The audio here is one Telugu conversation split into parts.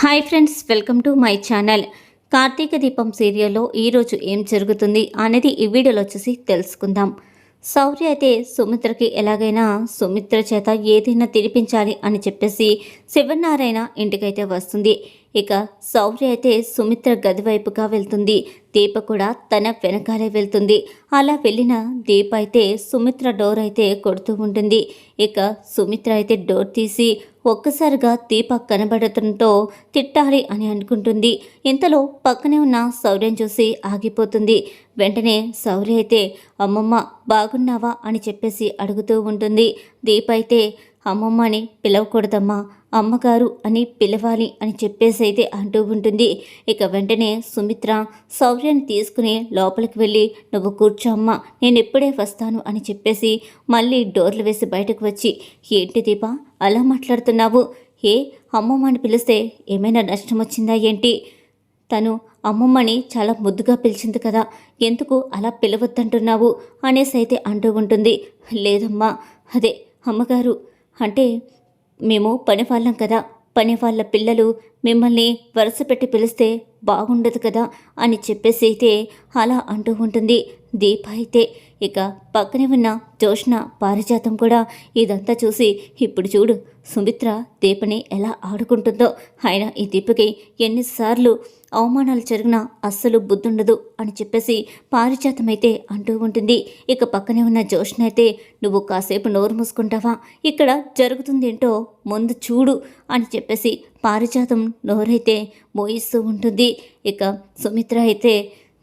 Hi friends welcome to my channel. Karthika Deepam సీరియల్లో ఈరోజు ఏం జరుగుతుంది అనేది ఈ వీడియోలో వచ్చేసి తెలుసుకుందాం. సౌర్య అయితే సుమిత్రకి ఎలాగైనా సుమిత్ర చేత ఏదైనా తినిపించాలి అని చెప్పేసి శివనారాయణ ఇంటికైతే వస్తుంది. ఇక సౌర్య అయితే సుమిత్ర గది వైపుగా వెళ్తుంది. దీప కూడా తన వెనకాలే వెళ్తుంది. అలా వెళ్ళిన దీప అయితే సుమిత్ర డోర్ అయితే కొడుతూ ఉంటుంది. ఇక సుమిత్ర అయితే డోర్ తీసి ఒక్కసారిగా దీప కనబడటంతో తిట్టాలి అని అనుకుంటుంది. ఇంతలో పక్కనే ఉన్న శౌర్యం చూసి ఆగిపోతుంది. వెంటనే శౌర్య అయితే అమ్మమ్మ బాగున్నావా? అని చెప్పేసి అడుగుతూ ఉంటుంది. దీప అయితే అమ్మమ్మ అని పిలవకూడదమ్మా. అమ్మగారు అని పిలవాలి అని చెప్పేసి అయితే అంటూ ఉంటుంది. ఇక వెంటనే సుమిత్ర శౌర్యాన్ని తీసుకుని లోపలికి వెళ్ళి నువ్వు కూర్చోమ్మా నేను ఎప్పుడే వస్తాను అని చెప్పేసి మళ్ళీ డోర్లు వేసి బయటకు వచ్చి ఏంటి దీప అలా మాట్లాడుతున్నావు? ఏ అమ్మమ్మ అని పిలిస్తే ఏమైనా నష్టం వచ్చిందా ఏంటి? తను అమ్మమ్మని చాలా ముద్దుగా పిలిచింది కదా ఎందుకు అలా పిలవద్దంటున్నావు? అనేసి అయితే అంటూ ఉంటుంది. లేదమ్మా అదే అమ్మగారు అంటే మేము పని వాళ్ళం కదా పని వాళ్ళ పిల్లలు మిమ్మల్ని వరుస పెట్టి పిలిస్తే బాగుండదు కదా అని చెప్పేసి అయితే అలా అంటూ ఉంటుంది. దీప అయితే ఇక పక్కనే ఉన్న జోష్ణ పారిజాతం కూడా ఇదంతా చూసి ఇప్పుడు చూడు సుమిత్ర దీపని ఎలా ఆడుకుంటుందో. ఆయన ఈ దీపకి ఎన్నిసార్లు అవమానాలు జరిగినా అస్సలు బుద్ధుండదు అని చెప్పేసి పారిజాతం అయితే అంటూ ఉంటుంది. ఇక పక్కనే ఉన్న జోష్ణ అయితే నువ్వు కాసేపు నోరు మూసుకుంటావా? ఇక్కడ జరుగుతుందేంటో ముందు చూడు అని చెప్పేసి పారిజాతం నోరైతే మోయిస్తూ ఉంటుంది. ఇక సుమిత్ర అయితే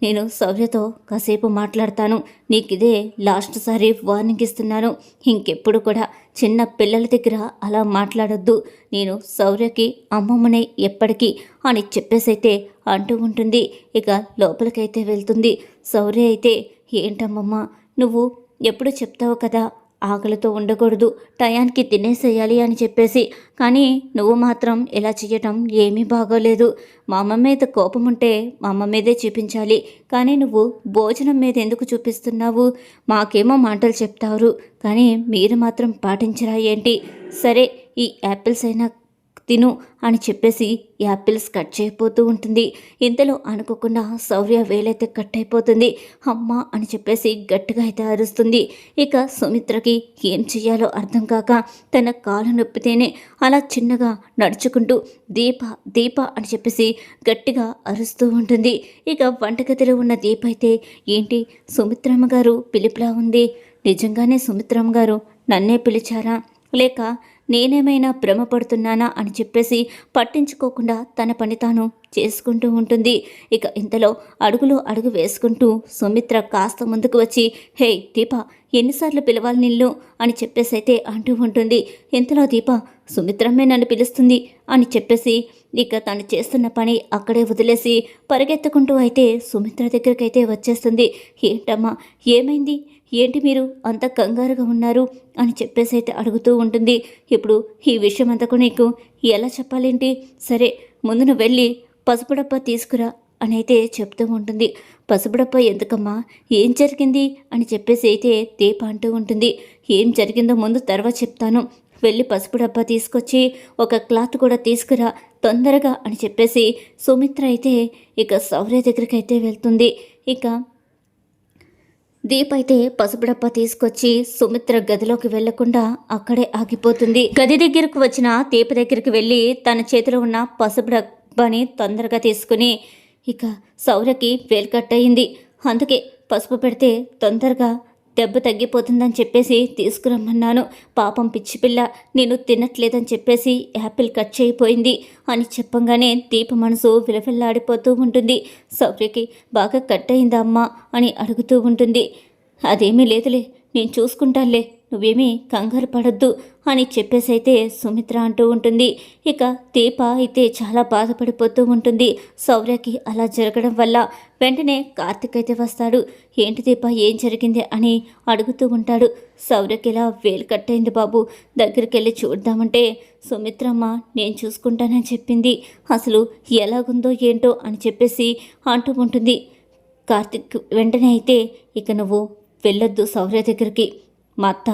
నేను సౌర్యతో కాసేపు మాట్లాడతాను. నీకు ఇదే లాస్ట్ సారి వార్నింగ్ ఇస్తున్నాను. ఇంకెప్పుడు కూడా చిన్న పిల్లల దగ్గర అలా మాట్లాడొద్దు. నేను సౌర్యకి అమ్మమ్మనే ఎప్పటికీ అని చెప్పేసైతే అంటూ ఉంటుంది. ఇక లోపలికైతే వెళ్తుంది. సౌర్య అయితే ఏంటమ్మమ్మ నువ్వు ఎప్పుడు చెప్తావు కదా? ఆకలితో ఉండకూడదు. టయానికి తినేసేయాలి అని చెప్పేసి. కానీ నువ్వు మాత్రం ఇలా చేయటం ఏమీ బాగోలేదు. మా అమ్మ మీద కోపం ఉంటే మా అమ్మ మీదే చూపించాలి. కానీ నువ్వు భోజనం మీద ఎందుకు చూపిస్తున్నావు? మాకేమో మాటలు చెప్తారు. కానీ మీరు మాత్రం పాటించరా ఏంటి? సరే ఈ యాపిల్స్ అయినా తిను అని చెప్పేసి యాపిల్స్ కట్ చేయబోతూ ఉంటుంది. ఇంతలో అనుకోకుండా శౌర్య వేలైతే కట్ అయిపోతుంది. అమ్మ అని చెప్పేసి గట్టిగా అయితే అరుస్తుంది. ఇక సుమిత్రకి ఏం చెయ్యాలో అర్థం కాక తన కాలు నొప్పితేనే అలా చిన్నగా నడుచుకుంటూ దీప దీప అని చెప్పేసి గట్టిగా అరుస్తూ ఉంటుంది. ఇక వంటగదిలో ఉన్న దీప అయితే ఏంటి సుమిత్రమ్మ గారు పిలుపులా ఉంది? నిజంగానే సుమిత్రమ్మ గారు నన్నే పిలిచారా? లేక నేనేమైనా భ్రమ పడుతున్నానా అని చెప్పేసి పట్టించుకోకుండా తన పని తాను చేసుకుంటూ ఉంటుంది. ఇక ఇంతలో అడుగులో అడుగు వేసుకుంటూ సుమిత్ర కాస్త ముందుకు వచ్చి హే దీప ఎన్నిసార్లు పిలవాలి నిల్లు అని చెప్పేసి అయితే అంటూ ఉంటుంది. ఇంతలో దీప సుమిత్రమ్మే నన్ను పిలుస్తుంది అని చెప్పేసి ఇక తను చేస్తున్న పని అక్కడే వదిలేసి పరిగెత్తుకుంటూ అయితే సుమిత్ర దగ్గరికి అయితే వచ్చేస్తుంది. ఏంటమ్మా ఏమైంది? ఏంటి మీరు అంత కంగారుగా ఉన్నారు? అని చెప్పేసి అయితే అడుగుతూ ఉంటుంది. ఇప్పుడు ఈ విషయం అంతకు నీకు ఎలా చెప్పాలేంటి? సరే ముందు నువ్వు వెళ్ళి పసుపుడప్ప తీసుకురా అని అయితే చెప్తూ ఉంటుంది. పసుపుడప్ప ఎందుకమ్మా? ఏం జరిగింది? అని చెప్పేసి అయితే దీప అంటూ ఉంటుంది. ఏం జరిగిందో ముందు తర్వాత చెప్తాను. వెళ్ళి పసుపు డబ్బా తీసుకొచ్చి ఒక క్లాత్ కూడా తీసుకురా తొందరగా అని చెప్పేసి సుమిత్ర అయితే ఇక సౌర్య దగ్గరికి అయితే వెళ్తుంది. ఇక దీప్ అయితే తీసుకొచ్చి సుమిత్ర గదిలోకి వెళ్ళకుండా అక్కడే ఆగిపోతుంది. గది దగ్గరకు వచ్చిన దీప దగ్గరికి వెళ్ళి తన చేతిలో ఉన్న పసుపు తొందరగా తీసుకుని ఇక సౌరకి వేలు కట్టయింది అందుకే పసుపు పెడితే తొందరగా దెబ్బ తగ్గిపోతుందని చెప్పేసి తీసుకురమ్మన్నాను. పాపం పిచ్చి పిల్ల నేను తినట్లేదని చెప్పేసి యాపిల్ కట్ చేయిపోయింది అని చెప్పంగానే దీప మనసు విలవిల్లాడిపోతూ ఉంటుంది. సౌర్యకి బాగా కట్ అయిందా అమ్మ అని అడుగుతూ ఉంటుంది. అదేమీ లేదులే నేను చూసుకుంటానులే. నువ్వేమీ కంగారు పడద్దు అని చెప్పేసి అయితే సుమిత్ర అంటూ ఉంటుంది. ఇక దీప అయితే చాలా బాధపడిపోతూ ఉంటుంది. సౌర్యకి అలా జరగడం వల్ల వెంటనే కార్తిక్ అయితే వస్తాడు. ఏంటి దీప ఏం జరిగింది అని అడుగుతూ ఉంటాడు. సౌర్యకి ఇలా వేలు కట్టయింది బాబు. దగ్గరికి వెళ్ళి చూద్దామంటే సుమిత్రమ్మ నేను చూసుకుంటానని చెప్పింది. అసలు ఎలాగుందో ఏంటో అని చెప్పేసి అంటూ ఉంటుంది. కార్తిక్ వెంటనే అయితే ఇక నువ్వు వెళ్ళొద్దు సౌర్య దగ్గరికి. మా అత్త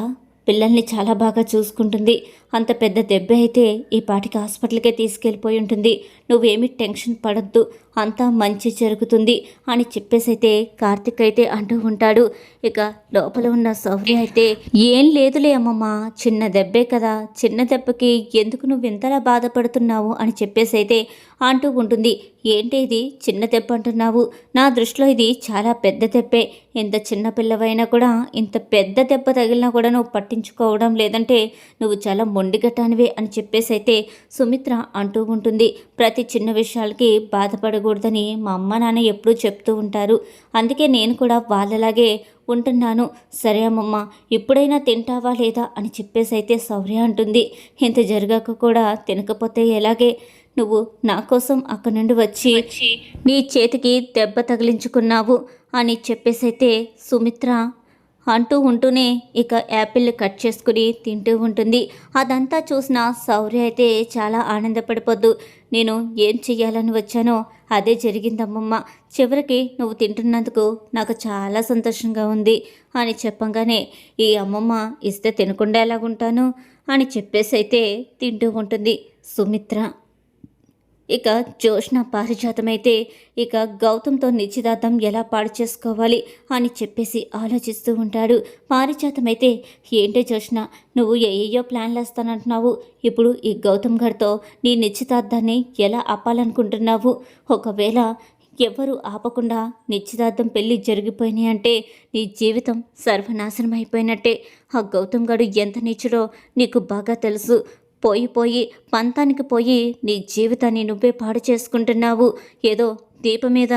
పిల్లల్ని చాలా బాగా చూసుకుంటుంది. అంత పెద్ద దెబ్బ అయితే ఈ పాటికి హాస్పిటల్కే తీసుకెళ్ళిపోయి ఉంటుంది. నువ్వేమీ టెన్షన్ పడద్దు. అంతా మంచి జరుగుతుంది అని చెప్పేసి అయితే కార్తిక్ అయితే అంటూ ఉంటాడు. ఇక లోపల ఉన్న సౌర్య అయితే ఏం లేదులే అమ్మమ్మ చిన్న దెబ్బే కదా. చిన్న దెబ్బకి ఎందుకు నువ్వు ఇంతలా బాధపడుతున్నావు? అని చెప్పేసి అయితే అంటూ ఉంటుంది. ఏంటి ఇది? చిన్న దెబ్బ అంటున్నావు. నా దృష్టిలో ఇది చాలా పెద్ద దెబ్బే. ఎంత చిన్న పిల్లవైనా కూడా ఇంత పెద్ద దెబ్బ తగిలినా కూడా నువ్వు పట్టించుకోవడం లేదంటే నువ్వు చాలా మొండిగట్టానివే అని చెప్పేసి అయితే సుమిత్ర అంటూ ఉంటుంది. ప్రతి చిన్న విషయాలకి బాధపడకూడదని మా అమ్మ నాన్న ఎప్పుడూ చెప్తూ ఉంటారు. అందుకే నేను కూడా వాళ్ళలాగే ఉంటున్నాను. సరే అమ్మమ్మ ఇప్పుడైనా తింటావా లేదా అని చెప్పేసి అయితే సౌర్య అంటుంది. ఇంత జరగక కూడా తినకపోతే ఎలాగే? నువ్వు నా కోసం అక్కడి నుండి వచ్చి నీ చేతికి దెబ్బ తగిలించుకున్నావు అని చెప్పేసైతే సుమిత్ర అంటూ ఉంటూనే ఇక యాపిల్ కట్ చేసుకుని తింటూ ఉంటుంది. అదంతా చూసిన సౌర్య అయితే చాలా ఆనందపడిపోద్దు. నేను ఏం చెయ్యాలని వచ్చానో అదే జరిగిందమ్మమ్మ. చివరికి నువ్వు తింటున్నందుకు నాకు చాలా సంతోషంగా ఉంది అని చెప్పంగానే ఈ అమ్మమ్మ ఇస్తే తినకుండా ఎలాగుంటాను? అని చెప్పేసి అయితే తింటూ ఉంటుంది సుమిత్ర. ఇక జోష్న పారిజాతమైతే ఇక గౌతమ్తో నిశ్చితార్థం ఎలా పాడు చేసుకోవాలి అని చెప్పేసి ఆలోచిస్తూ ఉంటాడు. పారిజాతమైతే ఏంటో జోష్న నువ్వు ఏయో ప్లాన్లు వేస్తానంటున్నావు? ఇప్పుడు ఈ గౌతమ్ గారితో నీ నిశ్చితార్థాన్ని ఎలా ఆపాలనుకుంటున్నావు? ఒకవేళ ఎవరు ఆపకుండా నిశ్చితార్థం పెళ్ళి జరిగిపోయినాయి అంటే నీ జీవితం సర్వనాశనం అయిపోయినట్టే. ఆ గౌతమ్ గారు ఎంత నీచుడో నీకు బాగా తెలుసు. పోయి పోయి పంతానికి పోయి నీ జీవితాన్ని నువ్వే పాడు చేసుకుంటున్నావు. ఏదో దీపం మీద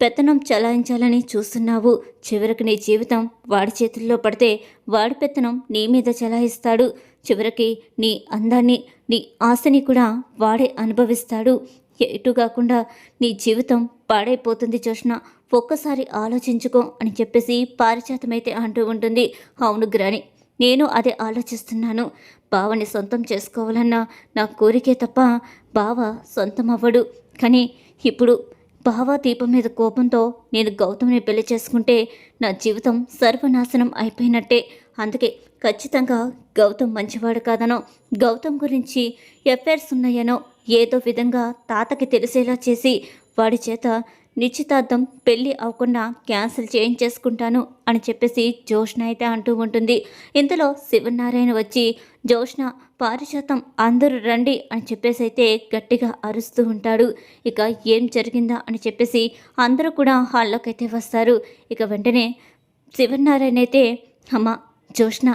పెత్తనం చలాయించాలని చూస్తున్నావు. చివరికి నీ జీవితం వాడి చేతుల్లో పడితే వాడి పెత్తనం నీ మీద చలాయిస్తాడు. చివరికి నీ అందాన్ని నీ ఆశని కూడా వాడే అనుభవిస్తాడు. ఎటు కాకుండా నీ జీవితం పాడైపోతుంది చూసిన ఒక్కసారి ఆలోచించుకో అని చెప్పేసి పారిచాతమైతే అంటూ ఉంటుంది. అవును గ్రాని నేను అదే ఆలోచిస్తున్నాను. బావని సొంతం చేసుకోవాలన్న నా కోరికే తప్ప బావ సొంతం అవ్వడు కానీ ఇప్పుడు బావ దీపం మీద కోపంతో నేను గౌతమ్ని పెళ్ళి చేసుకుంటే నా జీవితం సర్వనాశనం అయిపోయినట్టే. అందుకే ఖచ్చితంగా గౌతమ్ మంచివాడు కాదనో గౌతమ్ గురించి ఎఫైర్స్ ఉన్నాయనో ఏదో విధంగా తాతకి తెలిసేలా చేసి వాడి చేత నిశ్చితార్థం పెళ్ళి అవ్వకుండా క్యాన్సిల్ చేయించేసుకుంటాను అని చెప్పేసి జోష్ణ అయితే అంటూ ఉంటుంది. ఇంతలో శివనారాయణ వచ్చి జోష్ణ పారిశాతం అందరూ రండి అని చెప్పేసి అయితే గట్టిగా అరుస్తూ ఉంటాడు. ఇక ఏం జరిగిందా అని చెప్పేసి అందరూ కూడా హాల్లోకి అయితే వస్తారు. ఇక వెంటనే శివనారాయణ అయితే అమ్మ జోష్ణ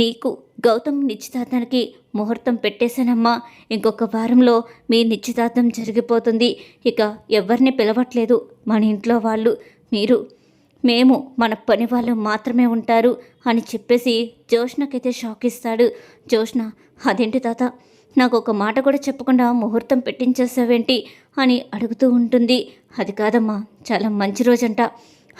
నీకు గౌతమ్ నిశ్చితార్థానికి ముహూర్తం పెట్టేశానమ్మా. ఇంకొక వారంలో మీ నిశ్చితార్థం జరిగిపోతుంది. ఇక ఎవరిని పిలవట్లేదు మన ఇంట్లో వాళ్ళు. మీరు మేము మన పని వాళ్ళు మాత్రమే ఉంటారు అని చెప్పేసి జోష్నకైతే షాక్ ఇస్తాడు జోష్న అదేంటి తాత? నాకు ఒక మాట కూడా చెప్పకుండా ముహూర్తం పెట్టించేసావేంటి అని అడుగుతూ ఉంటుంది. అది కాదమ్మా చాలా మంచి రోజంట.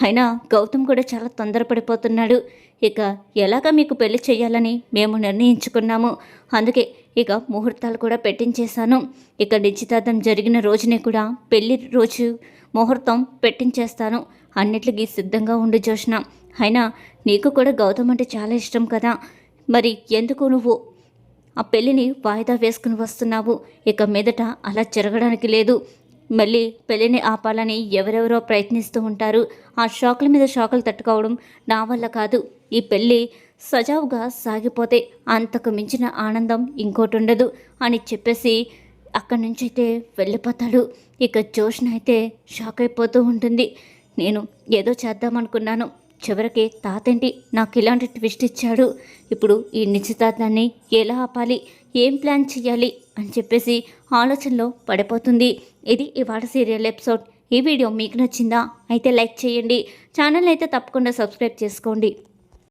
అయినా గౌతమ్ కూడా చాలా తొందరపడిపోతున్నాడు. ఇక ఎలాగ మీకు పెళ్ళి చేయాలని మేము నిర్ణయించుకున్నాము. అందుకే ఇక ముహూర్తాలు కూడా పెట్టించేశాను. ఇక నిశ్చితార్థం జరిగిన రోజునే కూడా పెళ్ళి రోజు ముహూర్తం పెట్టించేస్తాను. అన్నిటికీ సిద్ధంగా ఉండి చూసిన అయినా నీకు కూడా గౌతమ్ అంటే చాలా ఇష్టం కదా. మరి ఎందుకు నువ్వు ఆ పెళ్ళిని వాయిదా వేసుకుని వస్తున్నావు? ఇక మీదట అలా జరగడానికి లేదు. మళ్ళీ పెళ్ళిని ఆపాలని ఎవరెవరో ప్రయత్నిస్తూ ఉంటారు. ఆ షాకుల మీద షాకులు తట్టుకోవడం నా వల్ల కాదు. ఈ పెళ్ళి సజావుగా సాగిపోతే అంతకు మించిన ఆనందం ఇంకోటి ఉండదు అని చెప్పేసి అక్కడి నుంచి అయితే వెళ్ళిపోతాడు. ఇక జోష్న అయితే షాక్ అయిపోతూ ఉంటుంది. నేను ఏదో చేద్దామనుకున్నాను. చివరికి తాతంటి నాకు ఇలాంటి ట్విస్ట్ ఇచ్చాడు. ఇప్పుడు ఈ నిశ్చితార్థాన్ని ఎలా ఆపాలి? ఏం ప్లాన్ చేయాలి అని చెప్పేసి ఆలోచనలో పడిపోతుంది. ఇది ఇవాళ సీరియల్ ఎపిసోడ్. ఈ వీడియో మీకు నచ్చిందా? అయితే లైక్ చేయండి. ఛానల్ అయితే తప్పకుండా సబ్స్క్రైబ్ చేసుకోండి.